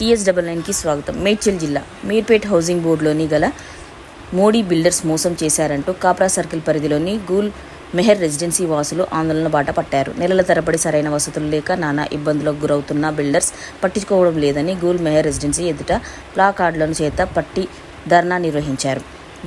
TS double నైన్కి స్వాగతం. మేడ్చల్ జిల్లా మీర్పేట్ హౌసింగ్ బోర్డులోని గల మోడీ బిల్డర్స్ మోసం చేశారంటూ కాప్రా సర్కిల్ పరిధిలోని గూల్ మెహర్ రెసిడెన్సీ వాసులు ఆందోళన బాట పట్టారు. నెలల తరబడి సరైన వసతులు లేక నానా ఇబ్బందులకు గురవుతున్న బిల్డర్స్ పట్టించుకోవడం లేదని గూల్ మెహర్ రెసిడెన్సీ ఎదుట ప్లాకార్డులను చేత పట్టి ధర్నా నిర్వహించారు.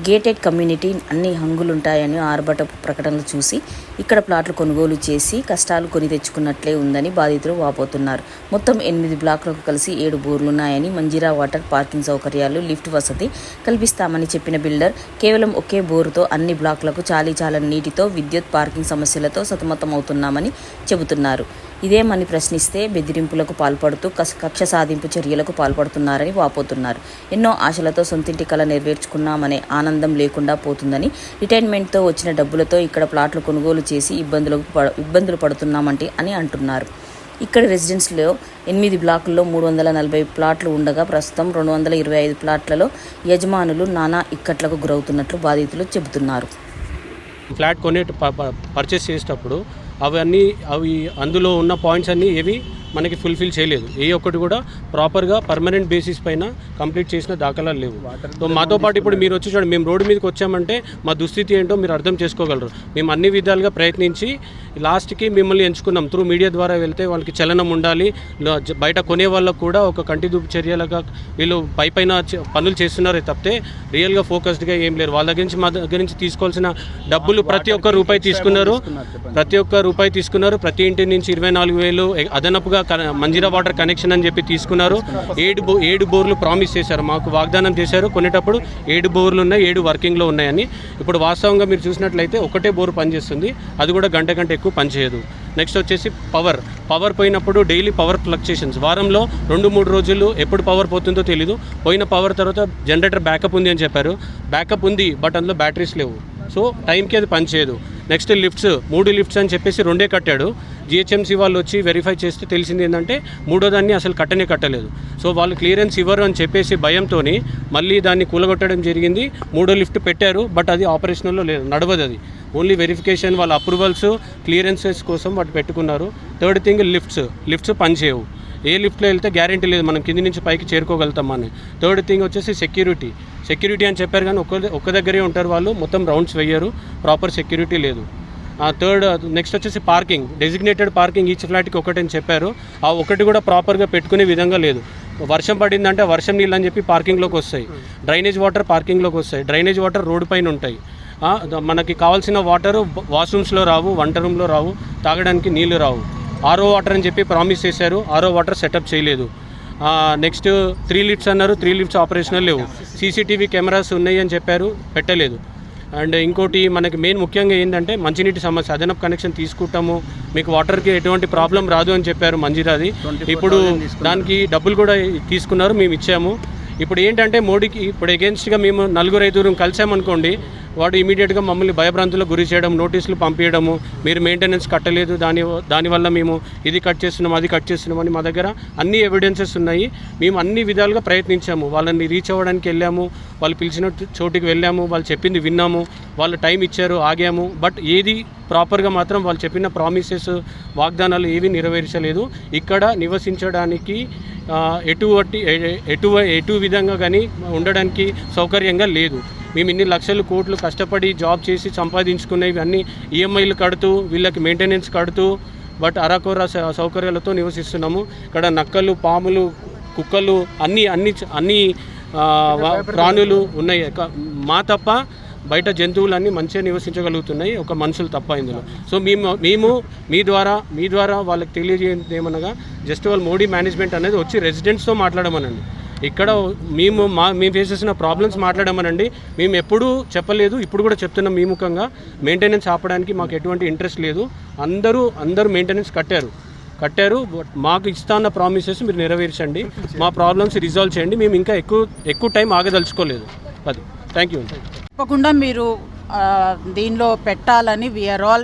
గేటెడ్ కమ్యూనిటీ అన్ని హంగులుంటాయని ఆర్భటపు ప్రకటనలు చూసి ఇక్కడ ప్లాట్లు కొనుగోలు చేసి కష్టాలు కొని తెచ్చుకున్నట్లే ఉందని బాధితులు వాపోతున్నారు. మొత్తం ఎనిమిది బ్లాక్లకు కలిసి ఏడు బోర్లున్నాయని మంజీరా వాటర్ పార్కింగ్ సౌకర్యాలు లిఫ్ట్ వసతి కల్పిస్తామని చెప్పిన బిల్డర్ కేవలం ఒకే బోరుతో అన్ని బ్లాక్లకు చాలీ చాలని నీటితో విద్యుత్ పార్కింగ్ సమస్యలతో సతమతమవుతున్నామని చెబుతున్నారు. ఇదేమని ప్రశ్నిస్తే బెదిరింపులకు పాల్పడుతూ కక్ష సాధింపు చర్యలకు పాల్పడుతున్నారని వాపోతున్నారు. ఎన్నో ఆశలతో సొంతింటి కళ నెరవేర్చుకున్నామనే ఆనందం లేకుండా పోతుందని రిటైర్మెంట్తో వచ్చిన డబ్బులతో ఇక్కడ ప్లాట్లు కొనుగోలు చేసి ఇబ్బందులకు ఇబ్బందులు పడుతున్నామంటే అని అంటున్నారు. ఇక్కడ రెసిడెన్స్లో ఎనిమిది బ్లాకుల్లో మూడు వందల నలభై ప్లాట్లు ఉండగా ప్రస్తుతం రెండు వందల ఇరవై ఐదు ప్లాట్లలో యజమానులు నానా ఇక్కట్లకు గురవుతున్నట్లు బాధితులు చెబుతున్నారు. ఫ్లాట్ కొనే పర్చేస్ చేసేటప్పుడు అవన్నీ అవి అందులో ఉన్న పాయింట్స్ అన్నీ ఏవి మనకి ఫుల్ఫిల్ చేయలేదు. ఏ ఒక్కటి కూడా ప్రాపర్గా పర్మనెంట్ బేసిస్ పైన కంప్లీట్ చేసిన దాఖలాలు లేవు. సో మాతో పాటు ఇప్పుడు మీరు వచ్చి చూడండి మేము రోడ్డు మీదకి వచ్చామంటే మా దుస్థితి ఏంటో మీరు అర్థం చేసుకోగలరు. మేము అన్ని విధాలుగా ప్రయత్నించి లాస్ట్కి మిమ్మల్ని ఎంచుకున్నాం. త్రూ మీడియా ద్వారా వెళ్తే వాళ్ళకి చలనం ఉండాలి. బయట కొనే వాళ్ళకు కూడా ఒక కంటి దూపు చర్యలుగా వీళ్ళు పై పైన పనులు చేస్తున్నారే తప్పితే రియల్గా ఫోకస్డ్గా ఏం లేరు. వాళ్ళ దగ్గర నుంచి మా దగ్గర నుంచి తీసుకోవాల్సిన డబ్బులు ప్రతి ఒక్క రూపాయి తీసుకున్నారు. ప్రతి ఒక్క రూపాయి తీసుకున్నారు. ప్రతి ఇంటి నుంచి ఇరవై నాలుగు వేలు అదనపుగా మంజీరా వాటర్ కనెక్షన్ అని చెప్పి తీసుకున్నారు. ఏడు బో ఏడు బోర్లు ప్రామిస్ చేశారు. మాకు వాగ్దానం చేశారు. కొనేటప్పుడు ఏడు బోర్లు ఉన్నాయి ఏడు వర్కింగ్లో ఉన్నాయని. ఇప్పుడు వాస్తవంగా మీరు చూసినట్లయితే ఒకటే బోర్ పనిచేస్తుంది. అది కూడా గంట గంట ఎక్కువ పనిచేయదు. నెక్స్ట్ వచ్చేసి పవర్ పవర్ పోయినప్పుడు డైలీ పవర్ ఫ్లక్చుయేషన్స్ వారంలో రెండు మూడు రోజులు ఎప్పుడు పవర్ పోతుందో తెలీదు. పోయిన పవర్ తర్వాత జనరేటర్ బ్యాకప్ ఉంది అని చెప్పారు. బ్యాకప్ ఉంది బట్ అందులో బ్యాటరీస్ లేవు. సో టైంకి అది పనిచేయదు. నెక్స్ట్ లిఫ్ట్స్ మూడు లిఫ్ట్స్ అని చెప్పేసి రెండే కట్టాడు. జిహెచ్ఎంసీ వాళ్ళు వచ్చి వెరిఫై చేస్తే తెలిసింది ఏంటంటే మూడో దాన్ని అసలు కట్టనే కట్టలేదు. సో వాళ్ళు క్లియరెన్స్ ఇవ్వరు అని చెప్పేసి భయంతో మళ్ళీ దాన్ని కూలగొట్టడం జరిగింది. మూడో లిఫ్ట్ పెట్టారు బట్ అది ఆపరేషన్లో లేదు నడవదు అది. ఓన్లీ వెరిఫికేషన్ వాళ్ళ అప్రూవల్స్ క్లియరెన్సెస్ కోసం వాటి పెట్టుకున్నారు. Third thing lifts. లిఫ్ట్స్ పనిచేయవు. ఏ లిఫ్ట్లో వెళ్తే గ్యారంటీ లేదు మనం కింది నుంచి పైకి చేరుకోగలుగుతామని థర్డ్ థింగ్ వచ్చేసి సెక్యూరిటీ. సెక్యూరిటీ అని చెప్పారు కానీ ఒక్క ఒక్క దగ్గరే ఉంటారు వాళ్ళు మొత్తం రౌండ్స్ వేయరు ప్రాపర్ సెక్యూరిటీ లేదు. థర్డ్ నెక్స్ట్ వచ్చేసి పార్కింగ్. డెసిగ్నేటెడ్ పార్కింగ్ ఈచ్ ఫ్లాట్కి ఒకటని చెప్పారు. ఆ ఒకటి కూడా ప్రాపర్గా పెట్టుకునే విధంగా లేదు. వర్షం పడిందంటే వర్షం నీళ్ళు అని చెప్పి పార్కింగ్లోకి వస్తాయి. డ్రైనేజ్ వాటర్ పార్కింగ్లోకి వస్తాయి. డ్రైనేజ్ వాటర్ రోడ్ పైన ఉంటాయి. మనకి కావాల్సిన వాటర్ వాష్రూమ్స్లో రావు వంట రూమ్లో రావు తాగడానికి నీళ్ళు రావు. ఆరో వాటర్ అని చెప్పి ప్రామిస్ చేశారు. ఆరో వాటర్ సెటప్ చేయలేదు. నెక్స్ట్ త్రీ లిఫ్ట్స్ అన్నారు. త్రీ లిఫ్ట్స్ ఆపరేషనల్ లేవు. సీసీటీవీ కెమెరాస్ ఉన్నాయి అని చెప్పారు. పెట్టలేదు. అండ్ ఇంకోటి మనకి మెయిన్ ముఖ్యంగా ఏంటంటే మంచినీటి సమస్య. అదనపు కనెక్షన్ తీసుకుంటాము. మీకు వాటర్కి ఎటువంటి ప్రాబ్లం రాదు అని చెప్పారు మంజీరాది. ఇప్పుడు దానికి డబ్బులు కూడా తీసుకున్నారు. మేము ఇచ్చాము. ఇప్పుడు ఏంటంటే మోడీకి ఇప్పుడు ఎగెన్స్ట్గా మేము నలుగురు ఐదుగురు కలిసామనుకోండి వాడు ఇమీడియట్గా మమ్మల్ని భయభ్రాంతులకు గురి చేయడం నోటీసులు పంపించడము మీరు మెయింటెనెన్స్ కట్టలేదు దాని దానివల్ల మేము ఇది కట్ చేస్తున్నాం అది కట్ చేస్తున్నామని మా దగ్గర అన్ని ఎవిడెన్సెస్ ఉన్నాయి. మేము అన్ని విధాలుగా ప్రయత్నించాము. వాళ్ళని రీచ్ అవ్వడానికి వెళ్ళాము వాళ్ళు పిలిచిన చోటికి వెళ్ళాము వాళ్ళు చెప్పింది విన్నాము వాళ్ళు టైం ఇచ్చారు ఆగాము. బట్ ఏది ప్రాపర్గా మాత్రం వాళ్ళు చెప్పిన ప్రామిసెస్ వాగ్దానాలు ఏవి నెరవేర్చలేదు. ఇక్కడ నివసించడానికి ఎటువంటి ఎటు ఎటు విధంగా కానీ ఉండడానికి సౌకర్యంగా లేదు. మేము ఇన్ని లక్షలు కోట్లు కష్టపడి జాబ్ చేసి సంపాదించుకునేవి అన్నీ ఈఎంఐలు కడుతూ వీళ్ళకి మెయింటెనెన్స్ కడుతూ బట్ అరకొర స- సౌకర్యాలతో నివసిస్తున్నాము. ఇక్కడ నక్కలు పాములు కుక్కలు అన్నీ అన్ని అన్ని ప్రాణులు ఉన్నాయి. మా తప్ప బయట జంతువులన్నీ మంచిగా నివసించగలుగుతున్నాయి ఒక మనుషులు తప్ప ఇందులో. సో మేము మేము మీ ద్వారా మీ ద్వారా వాళ్ళకి తెలియజేయండి ఏమనగా జస్ట్ వాళ్ళు మోడీ మేనేజ్మెంట్ అనేది వచ్చి రెసిడెంట్స్తో మాట్లాడమనండి. ఇక్కడ మేము మా మేము ఫేస్ చేసిన ప్రాబ్లమ్స్ మాట్లాడమనండి. మేము ఎప్పుడూ చెప్పలేదు ఇప్పుడు కూడా చెప్తున్నాం మీ ముఖంగా. మెయింటెనెన్స్ ఆపడానికి మాకు ఎటువంటి ఇంట్రెస్ట్ లేదు. అందరూ అందరూ మెయింటెనెన్స్ కట్టారు. కట్టారు బట్ మాకు ఇస్తాన్న ప్రామిసెస్ మీరు నెరవేర్చండి. మా ప్రాబ్లమ్స్ రిజాల్వ్ చేయండి. మేము ఇంకా ఎక్కువ ఎక్కువ టైం ఆగదలుచుకోలేదు. అది. థ్యాంక్ యూ తప్పకుండా మీరు దీనిలో పెట్టాలని we are all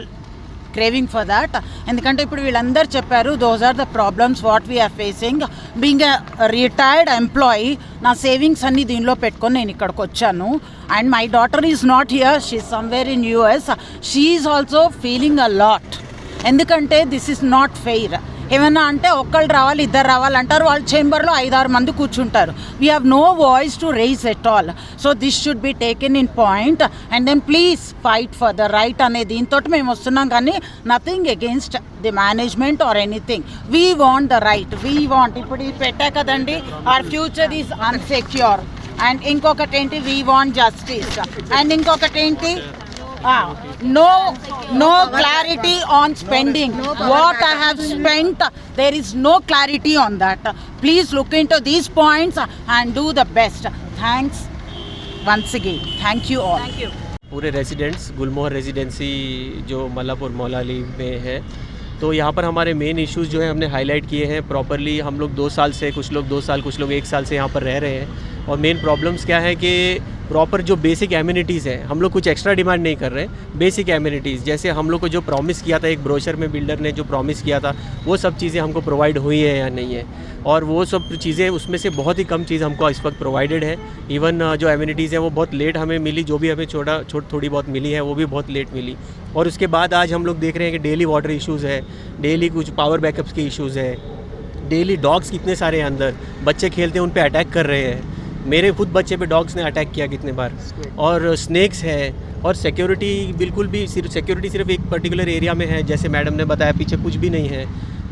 craving for that ఎందుకంటే ఇప్పుడు వీళ్ళందరూ చెప్పారు those are the problems what we are facing being retired employee నా సేవింగ్స్ అన్ని దీనిలో పెట్టుకొని నేను ఇక్కడికి వచ్చాను. And my daughter is not here she somewhere in US she is also feeling a lot ఎందుకంటే దిస్ ఈజ్ నాట్ ఫెయిర్ ఏమన్నా అంటే ఒక్కళ్ళు రావాలి ఇద్దరు రావాలి అంటారు. వాళ్ళు చేంబర్లో ఐదారు మంది కూర్చుంటారు. We have no voice to raise at all so this should be taken in point and then please fight for the right అనే దీంతో మేము వస్తున్నాం. కానీ nothing against the management or anything we want the right we want ఇప్పుడు ఇది పెట్టా కదండి. Our future is unsecure and ఇంకొకటి ఏంటి? వీ వాంట్ జస్టిస్ అండ్ ఇంకొకటి ఏంటి? no no clarity on spending what i have spent there is no clarity on that please look into these points and do the best thanks once again thank you all thank you पूरे residents Gulmohar residency जो मल्लापुर मौलाली में है तो यहाँ पर हमारे main issues जो है हमने हाईलाइट किए हैं प्रॉपरली हम लोग दो साल से कुछ लोग दो साल कुछ लोग एक साल से यहाँ पर रह रहे हैं और मेन प्रॉब्लम्स क्या है कि प्रॉपर जो बेसिक एम्यूनिटीज़ हैं, हम लोग कुछ एक्स्ट्रा डिमांड नहीं कर रहे हैं बेसिक एम्यूनिटीज़ जैसे हम लोग को जो प्रॉमिस किया था, एक ब्रोशर में बिल्डर ने जो प्रॉमिस किया था, वो सब चीज़ें हमको प्रोवाइड हुई है या नहीं है? और वो सब चीज़ें, उसमें से बहुत ही कम चीज़ हमको इस वक्त प्रोवाइडेड है। इवन जो एम्यूनिटीज़ हैं, वो बहुत लेट हमें मिली, जो भी हमें छोटा, छोट थोड़ी बहुत मिली है, वो भी बहुत लेट मिली। और उसके बाद आज हम लोग देख रहे हैं कि डेली वाटर इश्यूज़ है डेली कुछ पावर बैकअप्स के इश्यूज़ है डेली डॉग्स कितने सारे हैं अंदर, बच्चे खेलते हैं, उन पर अटैक कर रहे हैं। मेरे खुद बच्चे पे डॉग्स ने अटैक किया कितने बार। और स्नैक्स है और सिक्योरिटी बिल्कुल भी सिर्फ़ सिक्योरिटी सिर्फ़ एक पर्टिकुलर एरिया में है जैसे मैडम ने बताया पीछे कुछ भी नहीं है।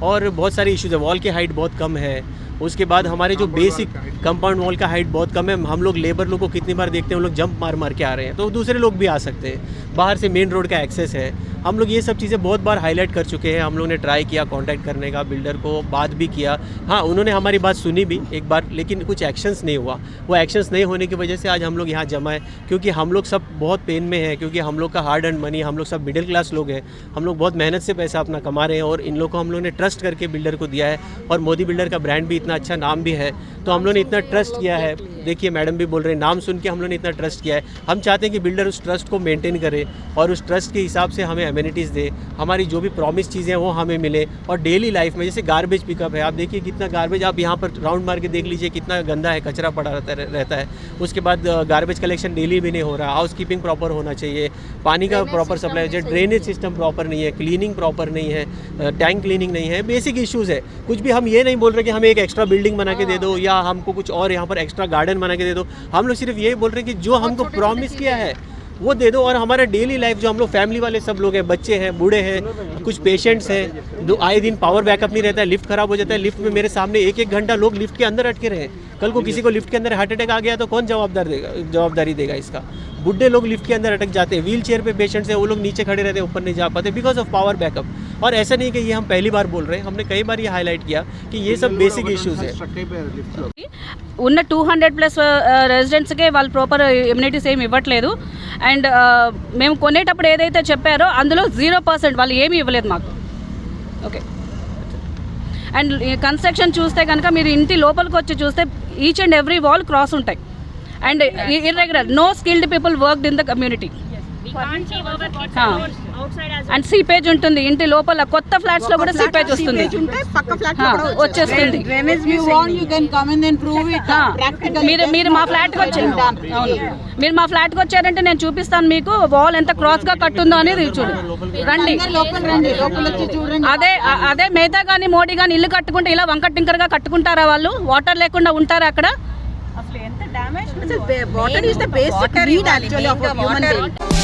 और बहुत सारे इश्यूज़ है वॉल की हाइट बहुत कम है। उसके बाद हमारे जो बेसिक कंपाउंड वॉल का हाइट बहुत कम है। हम लोग लेबर लोग को कितनी बार देखते हैं वो लोग जंप मार मार के आ रहे हैं। तो दूसरे लोग भी आ सकते हैं। बाहर से मेन रोड का एक्सेस है। हम लोग ये सब चीज़ें बहुत बार हाईलाइट कर चुके हैं। हम लोग ने ट्राई किया कांटेक्ट करने का बिल्डर को बात भी किया। हाँ उन्होंने हमारी बात सुनी भी एक बार, लेकिन कुछ एक्शंस नहीं हुआ। वो एक्शंस नहीं होने की वजह से आज हम लोग यहाँ जमा है, क्योंकि हम लोग सब बहुत पेन में हैं, क्योंकि हम लोग का हार्ड एंड मनी हम लोग सब मिडिल क्लास लोग हैं। हम लोग बहुत मेहनत से पैसा अपना कमा रहे हैं और इन लोग को हम लोग ने ट्रस्ट करके बिल्डर को दिया है और मोदी बिल्डर का ब्रांड भी इतना अच्छा नाम भी है। तो हम लोग ने इतना ट्रस्ट किया है। देखिए मैडम भी बोल रहे हैं, नाम सुन के हम लोग ने इतना ट्रस्ट किया है। हम चाहते हैं कि बिल्डर उस ट्रस्ट को मेनटेन करे और उस ट्रस्ट के हिसाब से हमें अम्यूनिटीज़ दे हमारी जो भी प्रॉमिस चीज़ें हैं वो हमें मिले। और डेली लाइफ में जैसे गार्बेज पिकअप है आप देखिए कितना गार्बेज आप यहाँ पर राउंड मार के देख लीजिए कितना गंदा है कचरा पड़ा रहता है रहता है। उसके बाद गार्बेज कलेक्शन डेली भी नहीं हो रहा। हाउस कीपिंग प्रॉपर होना चाहिए। पानी का प्रॉपर सप्लाई जो ड्रेनेज सिस्टम प्रॉपर नहीं है क्लीनिंग प्रॉपर नहीं है टैंक क्लीनिंग नहीं है बेसिक इशूज़ है। कुछ भी हम ये नहीं बोल रहे कि हमें एक एक्स्ट्रा बिल्डिंग बना के दे दो या हमको कुछ और यहाँ पर एक्स्ट्रा गार्डन बना के दे दो। हम लोग सिर्फ़ यही बोल रहे हैं कि जो हमको प्रॉमिस किया है वो दे दो। और हमारा डेली लाइफ जो हम लोग फैमिली वाले सब लोग हैं, बच्चे हैं, बूढ़े हैं, कुछ पेशेंट्स हैं दो आए दिन पावर बैकअप नहीं रहता है लिफ्ट खराब हो जाता है लिफ्ट में मेरे सामने एक एक घंटा लोग लिफ्ट के अंदर अटके रहे कल को किसी को लिफ्ट के अंदर हार्ट अटैक आ गया तो कौन जवाबदार देगा जवाबदारी देगा इसका? बुढ़े लोग लिफ्ट के अंदर अटक जाते हैं व्हील चेयर पे पेशेंट्स हैं वो लोग नीचे खड़े रहते हैं ऊपर नहीं जा पाते बिकॉज ऑफ पावर बैकअप और ऐसा नहीं कि ये हम पहली बार बोल रहे हैं हमने कई बार ये हाईलाइट किया कि ये सब बेसिक इश्यूज है ఉన్న టూ హండ్రెడ్ ప్లస్ రెసిడెంట్స్కే వాళ్ళు ప్రాపర్ ఇమ్యూనిటీస్ ఏమి ఇవ్వట్లేదు అండ్ మేము కొనేటప్పుడు ఏదైతే చెప్పారో అందులో జీరో పర్సెంట్ వాళ్ళు ఏమీ ఇవ్వలేదు మాకు ఓకే అండ్ కన్స్ట్రక్షన్ చూస్తే కనుక మీరు ఇంటి లోపలికి వచ్చి చూస్తే each and every wall cross ఉంటాయి and irregular no skilled people worked in the community and seepage ఉంటుంది. ఇంటి లోపల కొత్త ఫ్లాట్స్లో కూడా సీపేజ్ వస్తుంది. వచ్చేస్తుంది. you want you can come in and prove it. హా, practically మీరు మీరు మా ఫ్లాట్కి వచ్చారు అవును. మీరు మా ఫ్లాట్కి వచ్చారంటే నేను చూపిస్తాను మీకు వాల్ ఎంత క్రాస్గా కట్టుందో అనేది చూడు. రండి. అదే అదే మేతా కానీ మోడీ కానీ ఇల్లు కట్టుకుంటే ఇలా వంక టింకర్గా కట్టుకుంటారా వాళ్ళు? వాటర్ లేకుండా ఉంటారా అక్కడ? Environment, water is the basic need actually of a human being.